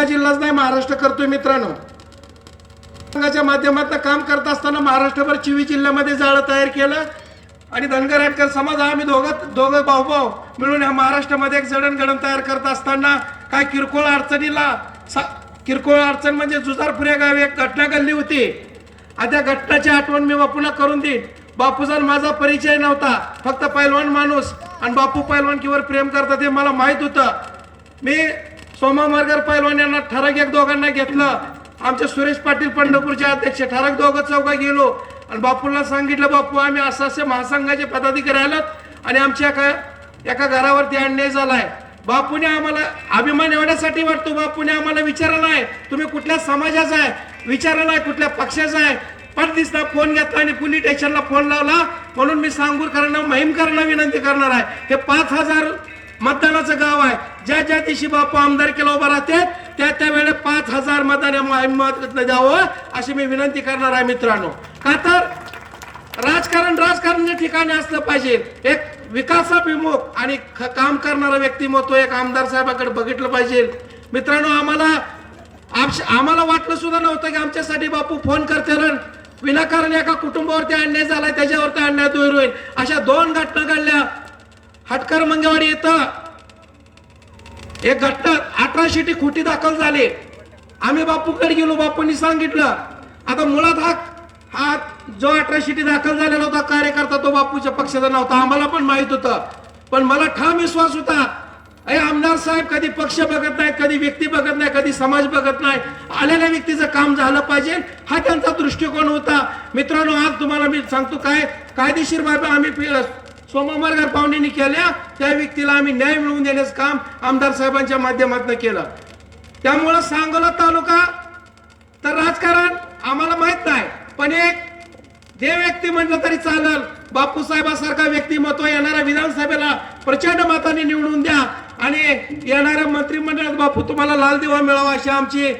एका जिल्हाच नाही महाराष्ट्र करतोय मित्रांनो. संघाच्या माध्यमातून काम करत असताना महाराष्ट्रभर चिवी जिल्ह्यामध्ये जाळं तयार केलं. आणि धनगर आटकर समाज आम्ही दोघं दोघं भाऊ भाऊ मिळून ह्या महाराष्ट्रामध्ये एक जडणघडण तयार करत असताना काय किरकोळ अडचणीला सा- किरकोळ अडचण म्हणजे जुजारपुऱ्या गावी एक घटना घडली होती. आणि त्या घटनाची आठवण मी बापूला करून देईन. बापूचा माझा परिचय नव्हता. फक्त पैलवान माणूस आणि बापू पैलवानकीवर प्रेम करतात हे मला माहीत होतं. मी सोमा मरगर पैलवान यांना ठराक एक दोघांना घेतलं. आमचे सुरेश पाटील पंढरपूरचे अध्यक्ष ठराक दोघं चौघा गेलो. आणि बापूला सांगितलं बापू आम्ही असं असे महासंघाचे पदाधिकारी आलात आणि आमच्या एका एका घरावरती अन्याय झालाय. बापूने आम्हाला अभिमान एवढ्यासाठी वाटतो बापूने आम्हाला विचारलं आहे तुम्ही कुठल्या समाजाचा आहे? विचारलं आहे कुठल्या पक्षाचा आहे? पण दिसला फोन घेतला आणि पोलीस स्टेशनला फोन लावला. म्हणून मी सांगूरकरांना महिमकरांना विनंती करणार आहे. हे पाच हजार मतदानाचं गाव आहे. ज्या ज्या दिवशी बापू आमदार केला उभा राहते त्या त्या वेळे पाच हजार मतदान द्यावं अशी मी विनंती करणार आहे मित्रांनो. का तर राजकारण राजकारणाच्या ठिकाणी असलं पाहिजे. एक विकासाभिमुख आणि काम करणारा व्यक्तिमत्व एक आमदार साहेबाकडे बघितलं पाहिजे. मित्रांनो आम्हाला आम्हाला वाटलं सुद्धा नव्हतं की आमच्यासाठी बापू फोन करते विनाकारण एका कुटुंबावरती अन्याय झालाय त्याच्यावरती अन्याय दूर होईल. अशा दोन घटना घडल्या. हटकर मंगेवाडी येतं. एक घटना अठराशेटी खोटी दाखल झाले. आम्ही बापूकडे गेलो बापूंनी सांगितलं. आता मुळात हा हा जो अठरा शिटी दाखल झालेला होता कार्यकर्ता तो बापूच्या पक्षाचा नव्हता. आम्हाला पण माहीत होतं. पण मला ठाम विश्वास होता. अरे आमदार साहेब कधी पक्ष बघत नाहीत कधी व्यक्ती बघत नाही कधी समाज बघत नाही. आलेल्या व्यक्तीचं काम झालं पाहिजे हा त्यांचा दृष्टिकोन होता. मित्रांनो आज तुम्हाला मी सांगतो काय कायदेशीर बाबा आम्ही सोमवारगार पाहुण्यांनी केल्या त्या व्यक्तीला आम्ही न्याय मिळवून देण्याचं काम आमदार साहेबांच्या माध्यमातून केलं. त्यामुळं सांगोला तालुका तर राजकारण आम्हाला माहीत नाही पण एक जे व्यक्ती म्हटलं तरी चालल. बापूसाहेबासारखा व्यक्तिमत्व येणाऱ्या विधानसभेला प्रचंड मताने निवडून द्या आणि येणाऱ्या मंत्रिमंडळात बापू तुम्हाला लाल दिवा मिळावा अशी आमची